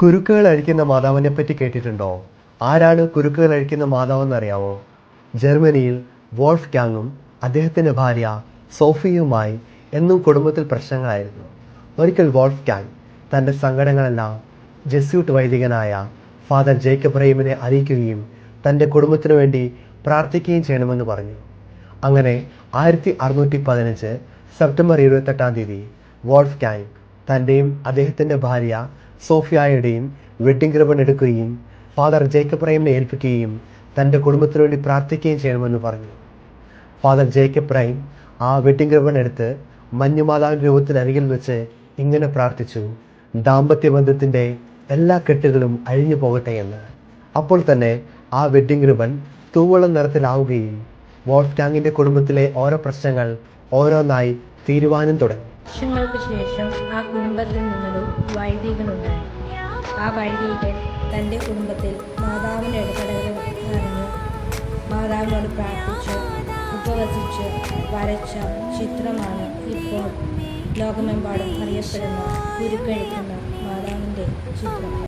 കുരുക്കുകൾ അഴിക്കുന്ന മാതാവിനെ പറ്റി കേട്ടിട്ടുണ്ടോ? ആരാണ് കുരുക്കുകൾ അഴിക്കുന്ന മാതാവെന്ന് അറിയാമോ ജർമ്മനിയിൽ വോൾഫ് ക്യാങ്ങും അദ്ദേഹത്തിന്റെ ഭാര്യ സോഫിയുമായി എന്നും കുടുംബത്തിൽ പ്രശ്നങ്ങളായിരുന്നു. ഒരിക്കൽ വോൾഫ് ക്യാങ് തന്റെ സങ്കടങ്ങളെല്ലാം ജെസ്യൂട്ട് വൈദികനായ ഫാദർ ജേക്കബ് റഹീമിനെ അറിയിക്കുകയും തന്റെ കുടുംബത്തിനു വേണ്ടി പ്രാർത്ഥിക്കുകയും ചെയ്യണമെന്ന് പറഞ്ഞു. അങ്ങനെ ആയിരത്തി അറുന്നൂറ്റി പതിനഞ്ച് സെപ്റ്റംബർ ഇരുപത്തെട്ടാം തീയതി വോൾഫ് ക്യാങ് തന്റെയും അദ്ദേഹത്തിന്റെ ഭാര്യ സോഫിയായുടെയും വെഡ്ഡിംഗ് റിബൺ എടുക്കുകയും ഫാദർ ജേക്കബ് റൈമിനെ ഏൽപ്പിക്കുകയും തന്റെ കുടുംബത്തിനു വേണ്ടി പ്രാർത്ഥിക്കുകയും ചെയ്യണമെന്ന് പറഞ്ഞു. ഫാദർ ജേക്കബ് റൈം ആ വെഡ്ഡിംഗ് റിബൺ എടുത്ത് മഞ്ഞുമാതാവിന്റെ രൂപത്തിനരികിൽ വെച്ച് ഇങ്ങനെ പ്രാർത്ഥിച്ചു ദാമ്പത്യ ബന്ധത്തിന്റെ എല്ലാ കെട്ടുകളും അഴിഞ്ഞു പോകട്ടെ എന്ന്. അപ്പോൾ തന്നെ ആ വെഡ്ഡിംഗ് റിബൺ തൂവളം നിറത്തിലാവുകയും വോൾഫ് ടാങ്ങിന്റെ കുടുംബത്തിലെ ഓരോ പ്രശ്നങ്ങൾ ഓരോന്നായി തീരുവാനും തുടങ്ങി. വർഷങ്ങൾക്ക് ശേഷം ആ കുടുംബത്തിൽ നിന്നൊരു വൈദികനുണ്ടായി. ആ വൈദികൻ തന്റെ കുടുംബത്തിൽ മാതാവിന്റെ ഇടപെടലുകൾ നടന്ന്. മാതാവിനോട് പ്രാർത്ഥിച്ച് ഉപവസിച്ച് വരച്ച ചിത്രമാണ് ഇപ്പോൾ ലോകമെമ്പാടും അറിയപ്പെടുന്ന ഗുരുക്കഴിക്കുന്ന മാതാവിന്റെ ചിത്രം.